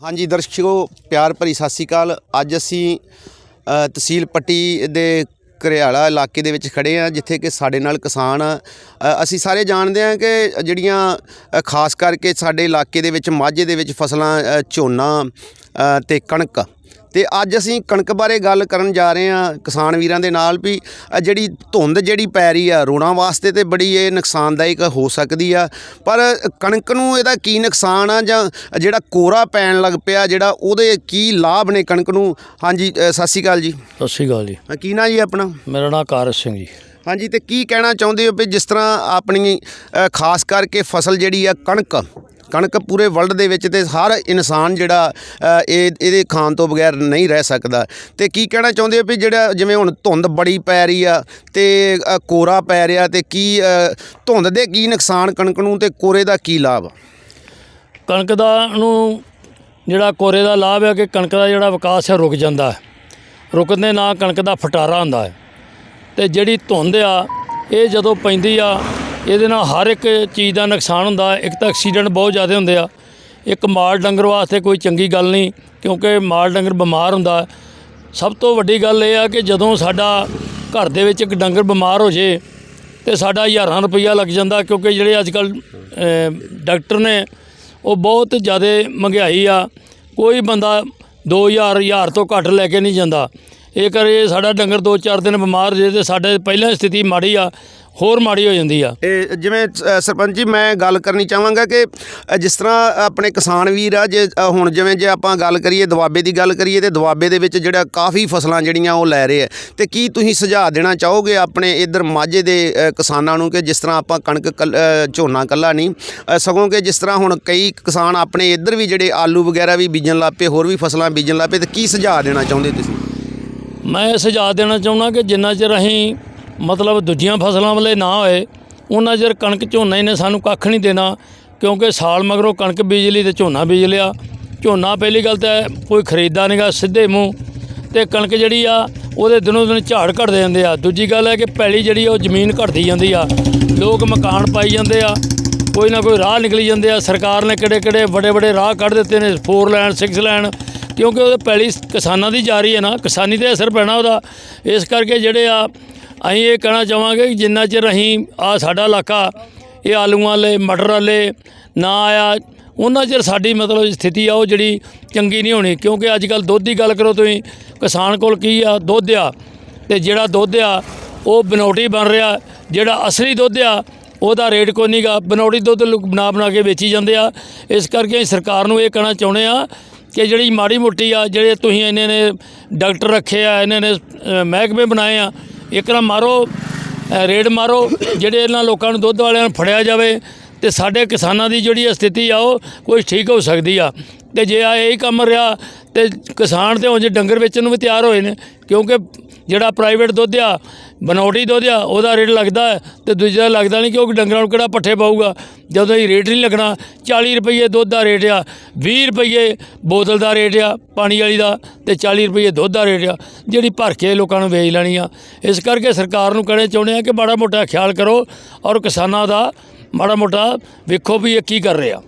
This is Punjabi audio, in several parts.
ਹਾਂਜੀ ਦਰਸ਼ਕੋ ਪਿਆਰ ਭਰੀ ਸਤਿ ਸ਼੍ਰੀ ਅਕਾਲ। ਅੱਜ ਅਸੀਂ ਅ, ਤਹਿਸੀਲ ਪੱਟੀ ਦੇ ਘਰਿਆਲਾ ਇਲਾਕੇ ਦੇ ਵਿੱਚ ਖੜੇ ਆ ਜਿੱਥੇ ਕਿ ਸਾਡੇ ਨਾਲ ਕਿਸਾਨ ਆ ਅ, ਅਸੀਂ ਸਾਰੇ ਜਾਣਦੇ ਆ ਕਿ ਜਿਹੜੀਆਂ ਅ, ਖਾਸ ਕਰਕੇ ਸਾਡੇ ਇਲਾਕੇ ਦੇ ਵਿੱਚ ਮਾਝੇ ਦੇ ਵਿੱਚ ਫਸਲਾਂ ਅ, ਝੋਨਾ ਅ, ਤੇ ਕਣਕ ਤੇ ਅੱਜ ਅਸੀਂ ਕਣਕ ਬਾਰੇ ਗੱਲ ਕਰਨ ਜਾ ਰਹੇ ਹਾਂ ਕਿਸਾਨ ਵੀਰਾਂ ਦੇ ਨਾਲ ਵੀ। ਜਿਹੜੀ ਧੁੰਦ ਜਿਹੜੀ ਪੈ ਰਹੀ ਆ ਰੋਣਾ ਵਾਸਤੇ ਤੇ ਬੜੀ ਇਹ ਨੁਕਸਾਨਦਾਇਕ ਹੋ ਸਕਦੀ ਆ। ਪਰ ਕਣਕ ਨੂੰ ਇਹਦਾ ਕੀ ਨੁਕਸਾਨ ਆ ਜਾਂ ਜਿਹੜਾ ਕੋਰਾ ਪੈਣ ਲੱਗ ਪਿਆ ਜਿਹੜਾ ਉਹਦੇ ਕੀ ਲਾਭ ਨੇ ਕਣਕ ਨੂੰ? ਹਾਂਜੀ ਸਤਿ ਸ਼੍ਰੀ ਅਕਾਲ ਜੀ। ਸਤਿ ਸ਼੍ਰੀ ਅਕਾਲ ਜੀ। ਕੀ ਨਾਂ ਜੀ ਆਪਣਾ? ਮੇਰਾ ਨਾਮ ਕਾਰਜ ਸਿੰਘ ਜੀ। ਹਾਂਜੀ ਤੇ ਕੀ ਕਹਿਣਾ ਚਾਹੁੰਦੇ ਹੋ ਵੀ ਜਿਸ ਤਰ੍ਹਾਂ ਆਪਣੀ ਖਾਸ ਕਰਕੇ ਫਸਲ ਜਿਹੜੀ ਆ ਕਣਕ ਕਣਕ ਪੂਰੇ ਵਰਲਡ ਦੇ ਵਿੱਚ ਤੇ ਹਰ ਇਨਸਾਨ ਜਿਹੜਾ ਇਹ ਇਹਦੇ ਖਾਣ ਤੋਂ ਬਗੈਰ ਨਹੀਂ ਰਹਿ ਸਕਦਾ। ਤੇ ਕੀ ਕਹਿਣਾ ਚਾਹੁੰਦੇ ਹੋ ਵੀ ਜਿਹੜਾ ਜਿਵੇਂ ਹੁਣ ਧੁੰਦ ਬੜੀ ਪੈ ਰਹੀ ਆ ਤੇ ਅ, ਕੋਰਾ ਪੈ ਰਿਹਾ ਤੇ ਕੀ ਧੁੰਦ ਦੇ ਕੀ ਨੁਕਸਾਨ ਕਣਕ ਨੂੰ ਤੇ ਕੋਰੇ ਦਾ ਕੀ ਲਾਭ ਕਣਕ ਦਾ ਨੂੰ ਜਿਹੜਾ ਕੋਰੇ ਦਾ ਲਾਭ ਹੈ ਕਿ ਕਣਕ ਦਾ ਜਿਹੜਾ ਵਿਕਾਸ ਹੈ ਰੁਕ ਜਾਂਦਾ ਹੈ। ਰੁਕਣ ਦੇ ਨਾਲ ਕਣਕ ਦਾ ਫਟਾਰਾ ਹੁੰਦਾ ਹੈ। ਤੇ ਜਿਹੜੀ ਧੁੰਦ ਆ ਇਹ ਜਦੋਂ ਪੈਂਦੀ ਆ ਇਹਦੇ ਨਾਲ ਹਰ ਇੱਕ ਚੀਜ਼ ਦਾ ਨੁਕਸਾਨ ਹੁੰਦਾ ਇੱਕ ਤਾਂ ਐਕਸੀਡੈਂਟ ਬਹੁਤ ਜ਼ਿਆਦਾ ਹੁੰਦੇ ਆ। ਇੱਕ ਮਾਲ ਡੰਗਰ ਵਾਸਤੇ ਕੋਈ ਚੰਗੀ ਗੱਲ ਨਹੀਂ, ਕਿਉਂਕਿ ਮਾਲ ਡੰਗਰ ਬਿਮਾਰ ਹੁੰਦਾ ਸਭ ਤੋਂ ਵੱਡੀ ਗੱਲ ਇਹ ਆ ਕਿ ਜਦੋਂ ਸਾਡਾ ਘਰ ਦੇ ਵਿੱਚ ਇੱਕ ਡੰਗਰ ਬਿਮਾਰ ਹੋ ਜੇ ਤੇ ਸਾਡਾ ਹਜ਼ਾਰਾਂ ਰੁਪਈਆ ਲੱਗ ਜਾਂਦਾ, ਕਿਉਂਕਿ ਜਿਹੜੇ ਅੱਜ ਕੱਲ ਡਾਕਟਰ ਨੇ ਉਹ ਬਹੁਤ ਜ਼ਿਆਦਾ ਮਹਿੰਗਾਈ ਆ। ਕੋਈ ਬੰਦਾ 2000 ਹਜ਼ਾਰ ਤੋਂ ਘੱਟ ਲੈ ਕੇ ਨਹੀਂ ਜਾਂਦਾ। ਇਹ ਕਰੇ, ਸਾਡਾ ਡੰਗਰ 2-4 ਦਿਨ ਬਿਮਾਰ ਜੇ ਤੇ ਸਾਡੇ ਪਹਿਲਾਂ ਸਥਿਤੀ ਮਾੜੀ ਆ, ਹੋਰ ਮਾੜੀ ਹੋ ਜਾਂਦੀ ਆ। ਇਹ ਜਿਵੇਂ ਸਰਪੰਚ ਜੀ, ਮੈਂ ਗੱਲ ਕਰਨੀ ਚਾਹਾਂਗਾ ਕਿ ਜਿਸ ਤਰ੍ਹਾਂ ਆਪਣੇ ਕਿਸਾਨ ਵੀਰ ਆ, ਜੇ ਹੁਣ ਜਿਵੇਂ ਜੇ ਆਪਾਂ ਗੱਲ ਕਰੀਏ, ਦੁਆਬੇ ਦੀ ਗੱਲ ਕਰੀਏ, ਤੇ ਦੁਆਬੇ ਦੇ ਵਿੱਚ ਜਿਹੜਾ ਕਾਫੀ ਫਸਲਾਂ ਜਿਹੜੀਆਂ ਉਹ ਲੈ ਰਹੇ ਆ। ਤੇ ਕੀ ਤੁਸੀਂ ਸੁਝਾਅ ਦੇਣਾ ਚਾਹੋਗੇ ਆਪਣੇ ਇਧਰ ਮਾਝੇ ਦੇ ਕਿਸਾਨਾਂ ਨੂੰ ਕਿ ਜਿਸ ਤਰ੍ਹਾਂ ਆਪਾਂ ਕਣਕ ਕੱਲ- ਝੋਨਾ ਕੱਲਾ ਨਹੀਂ ਸਗੋਂ ਕਿ ਜਿਸ ਤਰ੍ਹਾਂ ਹੁਣ ਕਈ ਕਿਸਾਨ ਆਪਣੇ ਇਧਰ ਵੀ ਜਿਹੜੇ ਆਲੂ ਵਗੈਰਾ ਵੀ ਬੀਜਣ ਲੱਗ ਪਏ, ਹੋਰ ਵੀ ਫਸਲਾਂ ਬੀਜਣ ਲੱਗ ਪਏ, ਤੇ ਕੀ ਸੁਝਾਅ ਦੇਣਾ ਚਾਹੁੰਦੇ ਤੁਸੀਂ? ਮੈਂ ਇਹ ਸੁਝਾਅ ਦੇਣਾ ਚਾਹੁੰਦਾ ਕਿ ਜਿੰਨਾ ਚਿਰ ਅਸੀਂ ਮਤਲਬ ਦੂਜੀਆਂ ਫਸਲਾਂ ਵਾਲੇ ਨਾ ਹੋਏ ਉਹਨਾਂ ਚਿਰ ਕਣਕ ਝੋਨਾ ਹੀ ਨੇ, ਸਾਨੂੰ ਕੱਖ ਨਹੀਂ ਦੇਣਾ, ਕਿਉਂਕਿ ਸਾਲ ਮਗਰੋਂ ਕਣਕ ਬੀਜ ਲਈ ਤੇ ਝੋਨਾ ਬੀਜ ਲਿਆ। ਝੋਨਾ ਪਹਿਲੀ ਗੱਲ ਤਾਂ ਕੋਈ ਖਰੀਦਾ ਨਹੀਂਗਾ ਸਿੱਧੇ ਮੂੰਹ। ਤੇ ਕਣਕ ਜਿਹੜੀ ਆ, ਉਹਦੇ ਦਿਨੋਂ ਦਿਨ ਝਾੜ ਘਟਦੇ ਜਾਂਦੇ ਆ। ਦੂਜੀ ਗੱਲ ਹੈ ਕਿ ਪੈਲੀ ਜਿਹੜੀ ਉਹ ਜ਼ਮੀਨ ਘਟਦੀ ਜਾਂਦੀ ਆ। ਲੋਕ ਮਕਾਨ ਪਾਈ ਜਾਂਦੇ ਆ। ਕੋਈ ਨਾ ਕੋਈ ਰਾਹ ਨਿਕਲੀ ਜਾਂਦੇ ਆ। ਸਰਕਾਰ ਨੇ ਕਿਹੜੇ ਕਿਹੜੇ ਵੱਡੇ ਵੱਡੇ ਰਾਹ ਕੱਢ ਦਿੱਤੇ ਨੇ 4 ਲੈਣ 6 ਲੈਣ ਕਿਉਂਕਿ ਉਹਦੇ ਪੈਲੀ ਕਿਸਾਨਾਂ ਦੀ ਜਾ ਰਹੀ ਹੈ ਨਾ, ਕਿਸਾਨੀ ਤੇ ਅਸਰ ਪੈਣਾ ਉਹਦਾ। ਇਸ ਕਰਕੇ ਜਿਹੜੇ ਆ, ਅਸੀਂ ਇਹ ਕਹਿਣਾ ਚਾਹਾਂਗੇ ਕਿ ਜਿੰਨਾ ਚਿਰ ਅਸੀਂ ਆ ਸਾਡਾ ਇਲਾਕਾ, ਇਹ ਆਲੂਆਂ ਵਾਲੇ, ਮਟਰ ਵਾਲੇ ਨਾ ਆਇਆ, ਉਹਨਾਂ ਚਿਰ ਸਾਡੀ ਮਤਲਬ ਸਥਿਤੀ ਆ, ਉਹ ਜਿਹੜੀ ਚੰਗੀ ਨਹੀਂ ਹੋਣੀ। ਕਿਉਂਕਿ ਅੱਜ ਕੱਲ ਦੁੱਧ ਦੀ ਗੱਲ ਕਰੋ ਤੁਸੀਂ, ਕਿਸਾਨ ਕੋਲ ਕੀ ਆ, ਦੁੱਧ ਆ, ਤੇ ਜਿਹੜਾ ਦੁੱਧ ਆ, ਉਹ ਬਨੌਟੀ ਬਣ ਰਿਹਾ, ਜਿਹੜਾ ਅਸਲੀ ਦੁੱਧ ਆ ਉਹਦਾ ਰੇਟ ਕੋਈ ਨਹੀਂਗਾ ਬਨੌਟੀ ਦੁੱਧ ਲੋਕ ਬਣਾ ਬਣਾ ਕੇ ਵੇਚੀ ਜਾਂਦੇ ਆ। ਇਸ ਕਰਕੇ ਅਸੀਂ ਸਰਕਾਰ ਨੂੰ ਇਹ ਕਹਿਣਾ ਚਾਹੁੰਦੇ ਆ ਕਿ ਜਿਹੜੀ ਮਾੜੀ ਮੋਟੀ ਆ ਜਿਹੜੇ ਤੁਸੀਂ ਇਹਨੇ ਨੇ ਡਾਕਟਰ ਰੱਖੇ ਆ ਇਹਨਾਂ ਨੇ ਮਹਿਕਮੇ ਬਣਾਏ ਆ ਇੱਕ ਨਾ ਮਾਰੋ ਅ, ਰੇਡ ਮਾਰੋ ਜਿਹੜੇ ਇਹਨਾਂ ਲੋਕਾਂ ਨੂੰ ਦੁੱਧ ਵਾਲਿਆਂ ਨੂੰ ਫੜਿਆ ਜਾਵੇ ਤੇ ਸਾਡੇ ਕਿਸਾਨਾਂ ਦੀ ਜਿਹੜੀ ਸਥਿਤੀ ਆ ਉਹ ਕੋਈ ਠੀਕ ਹੋ ਸਕਦੀ ਆ। ਤੇ ਜੇ ਆ ਇਹੀ ਕੰਮ ਰਿਹਾ ਤੇ ਕਿਸਾਨ ਤੇ ਉਂਝ ਡੰਗਰ ਵੇਚਣ ਨੂੰ ਵੀ ਤਿਆਰ ਹੋਏ ਨੇ, ਕਿਉਂਕਿ ਜਿਹੜਾ ਪ੍ਰਾਈਵੇਟ ਦੁੱਧ ਆ ਬਨੌਟੀ ਦੁੱਧ ਆ, ਉਹਦਾ ਰੇਟ ਲੱਗਦਾ ਹੈ ਤੇ ਦੂਜਾ ਲੱਗਦਾ ਨਹੀਂ ਕਿਉਂਕਿ ਡੰਗਰਾਂ ਨੂੰ ਕਿਹੜਾ ਪੱਠੇ ਪਾਊਗਾ। ਜਦੋਂ ਹੀ ਰੇਟ ਨਹੀਂ ਲੱਗਣਾ 40 ਰੁਪਏ ਦੁੱਧ ਦਾ ਰੇਟ ਆ 20 ਰੁਪਏ ਬੋਤਲ ਦਾ ਰੇਟ ਆ, ਪਾਣੀ ਵਾਲੀ ਦਾ ਤੇ 40 ਰੁਪਏ ਦੁੱਧ ਦਾ ਰੇਟ ਆ, ਜਿਹੜੀ ਭਰ ਕੇ ਲੋਕਾਂ ਨੂੰ ਵੇਚ ਲੈਣੀ ਆ। ਇਸ ਕਰਕੇ ਸਰਕਾਰ ਨੂੰ ਕਹਿਣਾ ਚਾਹੁੰਦੇ ਆ ਕਿ ਮਾੜਾ ਮੋਟਾ ਖਿਆਲ ਕਰੋ ਔਰ ਕਿਸਾਨਾਂ ਦਾ ਮਾੜਾ ਮੋਟਾ ਵੇਖੋ ਵੀ ਇਹ ਕੀ ਕਰ ਰਿਹਾ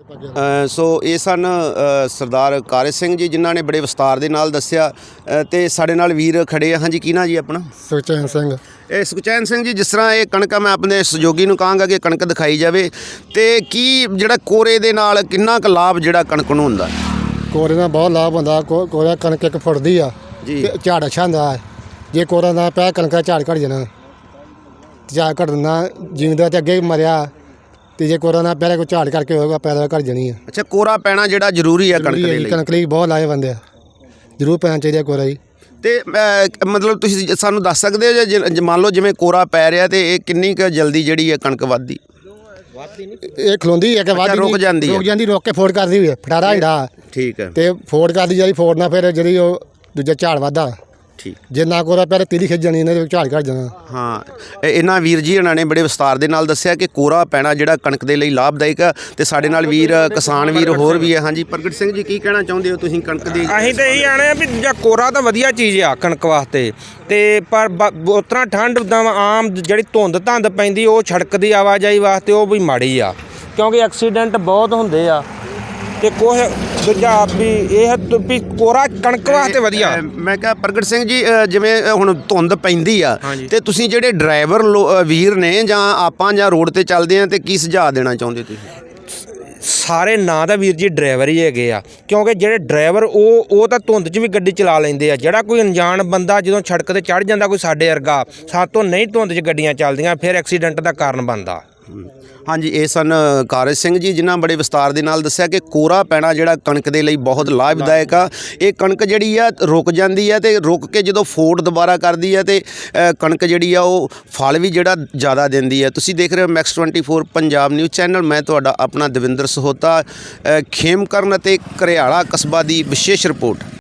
ਸੋ ਇਹ ਸਨ ਸਰਦਾਰ ਕਾਰੇ ਸਿੰਘ ਜੀ ਜਿਨ੍ਹਾਂ ਨੇ ਬੜੇ ਵਿਸਤਾਰ ਦੇ ਨਾਲ ਦੱਸਿਆ। ਤੇ ਸਾਡੇ ਨਾਲ ਵੀਰ ਖੜੇ ਆ। ਹਾਂਜੀ ਕੀ ਨਾਂ ਜੀ ਆਪਣਾ? ਸੁਖਚੈਨ ਸਿੰਘ। ਇਹ ਸੁਖਚੈਨ ਸਿੰਘ ਜੀ ਜਿਸ ਤਰ੍ਹਾਂ ਇਹ ਕਣਕ ਆ, ਮੈਂ ਆਪਣੇ ਸਹਿਯੋਗੀ ਨੂੰ ਕਹਾਂਗਾ ਕਿ ਕਣਕ ਦਿਖਾਈ ਜਾਵੇ। ਤੇ ਕੀ ਜਿਹੜਾ ਕੋਰੇ ਦੇ ਨਾਲ ਕਿੰਨਾ ਕੁ ਲਾਭ ਜਿਹੜਾ ਕਣਕ ਨੂੰ ਹੁੰਦਾ? ਕੋਰੇ ਦਾ ਬਹੁਤ ਲਾਭ ਹੁੰਦਾ। ਕੋ- ਕੋਰਾ ਕਣਕ ਇੱਕ ਫੁੱਟਦੀ ਆ। ਜੀ। ਤੇ ਝਾੜ ਅੱਛਾ ਹੁੰਦਾ ਹੈ। ਜੇ ਕੋਰਾ ਨਾ ਪਿਆ ਕਣਕ ਦਾ ਝਾੜ ਘਟ ਜਾਣਾ। ਝਾੜ ਘਟਣਾ ਜਿਉਂਦਾ ਤੇ ਅੱਗੇ ਮਰਿਆ। ਤੇ ਜੇ ਕੋਰਾ ਨਾ ਪਿਆ ਕੋਈ ਝਾੜ ਕਰਕੇ ਹੋਏਗਾ ਪੈਦਾ ਘਟ ਜਾਣੀ ਆ। ਅੱਛਾ ਕੋਰਾ ਪੈਣਾ ਜਿਹੜਾ ਜ਼ਰੂਰੀ ਹੈ ਕਣਕ ਹੈ ਦੇ ਲਈ। ਕਣਕ ਲਈ ਬਹੁਤ ਲਾਏ ਬੰਦੇ ਆ। ਜ਼ਰੂਰ ਪੈਣਾ ਚਾਹੀਦਾ ਕੋਰਾ ਜੀ। ਤੇ ਮਤਲਬ ਤੁਸੀਂ ਸਾਨੂੰ ਦੱਸ ਸਕਦੇ ਹੋ ਜੇ- ਮੰਨ ਲਓ ਜਿਵੇਂ ਕੋਰਾ ਪੈ ਰਿਹਾ ਤੇ ਇਹ ਕਿੰਨੀ ਕੁ ਜਲਦੀ ਜਿਹੜੀ ਹੈ ਕਣਕ ਵੱਧਦੀ? ਇਹ ਖਲੋਂਦੀ ਹੈ ਕਿ ਵਾਦੀ ਰੁਕ ਜਾਂਦੀ ਹੈ। ਰੁਕ ਜਾਂਦੀ ਰੁਕ ਕੇ ਫੋੜ ਕਰਦੀ ਹੋਈ ਫਟਾਰਾ ਹਿੰਡਾ ਠੀਕ ਹੈ। ਤੇ ਫੋੜ ਕਰਦੀ ਜਿਹੜੀ ਫੋੜ ਨਾਲ ਫਿਰ ਜਿਹੜੀ ਉਹ ਦੂਜਾ ਝਾੜ ਵਾਦਾ ਠੀਕ। ਜੇ ਨਾ ਕੋਰਾ ਪਿਆ ਤੇ ਤੀਲੀ ਖਿੱਚ ਜਾਣੀ ਇਹਨੇ ਤੇ ਝਾੜ ਘਟ ਜਾਣਾ। ਹਾਂ ਇਹ- ਇਹਨਾਂ ਵੀਰ ਜੀ ਉਹਨਾਂ ਨੇ ਬੜੇ ਵਿਸਤਾਰ ਦੇ ਨਾਲ ਦੱਸਿਆ ਕਿ ਕੋਰਾ ਪੈਣਾ ਜਿਹੜਾ ਕਣਕ ਦੇ ਲਈ ਲਾਭਦਾਇਕ ਹੈ ਤੇ ਸਾਡੇ ਨਾਲ ਵੀਰ ਕਿਸਾਨ ਵੀਰ ਹੋਰ ਵੀ ਹੈ ਹਾਂਜੀ ਪ੍ਰਗਟ ਸਿੰਘ ਜੀ ਕੀ ਕਹਿਣਾ ਚਾਹੁੰਦੇ ਹੋ ਤੁਸੀਂ ਕਣਕ ਦੀ? ਅਸੀਂ ਤਾਂ ਇਹੀ ਆਣੇ ਆ ਵੀ ਜਾਂ ਕੋਰਾ ਤਾਂ ਵਧੀਆ ਚੀਜ਼ ਆ ਕਣਕ ਵਾਸਤੇ। ਤੇ ਪਰ ਬ- ਉਸ ਤਰ੍ਹਾਂ ਠੰਡ ਦਾ ਆਮ ਜਿਹੜੀ ਧੁੰਦ ਧੰਦ ਪੈਂਦੀ ਉਹ ਸੜਕ ਦੀ ਆਵਾਜਾਈ ਵਾਸਤੇ ਉਹ ਵੀ ਮਾੜੀ ਆ। ਕਿਉਂਕਿ ਐਕਸੀਡੈਂਟ ਬਹੁਤ ਹੁੰਦੇ ਆ। ਤੇ ਕੁਝ ਦੂਜਾ ਵੀ ਇਹ ਤ- ਵੀ ਕੋਰਾ ਕਣਕ ਵਾਸਤੇ ਵਧੀਆ। ਮੈਂ ਕਿਹਾ ਪ੍ਰਗਟ ਸਿੰਘ ਜੀ ਜਿਵੇਂ ਹੁਣ ਧੁੰਦ ਪੈਂਦੀ ਆ। ਤੇ ਤੁਸੀਂ ਜਿਹੜੇ ਡਰਾਈਵਰ ਲੋ- ਵੀਰ ਨੇ ਜਾਂ ਆਪਾਂ ਜਾਂ ਰੋਡ ਤੇ ਚੱਲਦੇ ਆ ਤੇ ਕੀ ਸੁਝਾਅ ਦੇਣਾ ਚਾਹੁੰਦੇ ਤੁਸੀਂ? ਸਾਰੇ ਨਾਂ ਦਾ ਵੀਰ ਜੀ ਡਰਾਈਵਰ ਹੀ ਹੈਗੇ ਆ ਕਿਉਂਕਿ ਜਿਹੜੇ ਡਰਾਈਵਰ ਉਹ ਉਹ ਤਾਂ ਧੁੰਦ 'ਚ ਵੀ ਗੱਡੀ ਚਲਾ ਲੈਂਦੇ ਆ। ਜਿਹੜਾ ਕੋਈ ਅਣਜਾਣ ਬੰਦਾ ਜਦੋਂ ਸੜਕ ਤੇ ਚੜ ਜਾਂਦਾ ਕੋਈ ਸਾਡੇ ਵਰਗਾ ਸਾਤੋਂ ਨਹੀਂ ਧੁੰਦ 'ਚ ਗੱਡੀਆਂ ਚੱਲਦੀਆਂ ਫਿਰ ਐਕਸੀਡੈਂਟ ਦਾ ਕਾਰਨ ਬਣਦਾ। ਹਾਂਜੀ ਇਹ ਸਨ ਕਾਰਜ ਸਿੰਘ ਜੀ ਜਿਨ੍ਹਾਂ ਬੜੇ ਵਿਸਤਾਰ ਦੇ ਨਾਲ ਦੱਸਿਆ ਕਿ ਕੋਰਾ ਪੈਣਾ ਜਿਹੜਾ ਕਣਕ ਦੇ ਲਈ ਬਹੁਤ ਲਾਭਦਾਇਕ ਆ। ਇਹ ਕਣਕ ਜਿਹੜੀ ਆ ਰੁਕ ਜਾਂਦੀ ਆ ਤੇ ਰੁਕ ਕੇ ਜਦੋਂ ਫੋੜ ਦੁਬਾਰਾ ਕਰਦੀ ਆ ਤੇ ਅ, ਕਣਕ ਜਿਹੜੀ ਆ ਉਹ ਫਲ ਵੀ ਜਿਹੜਾ ਜ਼ਿਆਦਾ ਦਿੰਦੀ ਆ। ਤੁਸੀਂ ਦੇਖ ਰਹੇ ਹੋ ਮੈਕਸ 24 ਪੰਜਾਬ ਨਿਊਜ਼ ਚੈਨਲ। ਮੈਂ ਤੁਹਾਡਾ ਆਪਣਾ ਦਵਿੰਦਰ ਸਹੋਤਾ ਅ, ਖੇਮਕਰਨ ਅਤੇ ਘਰਿਆਲਾ ਕਸਬਾ ਦੀ ਵਿਸ਼ੇਸ਼ ਰਿਪੋਰਟ।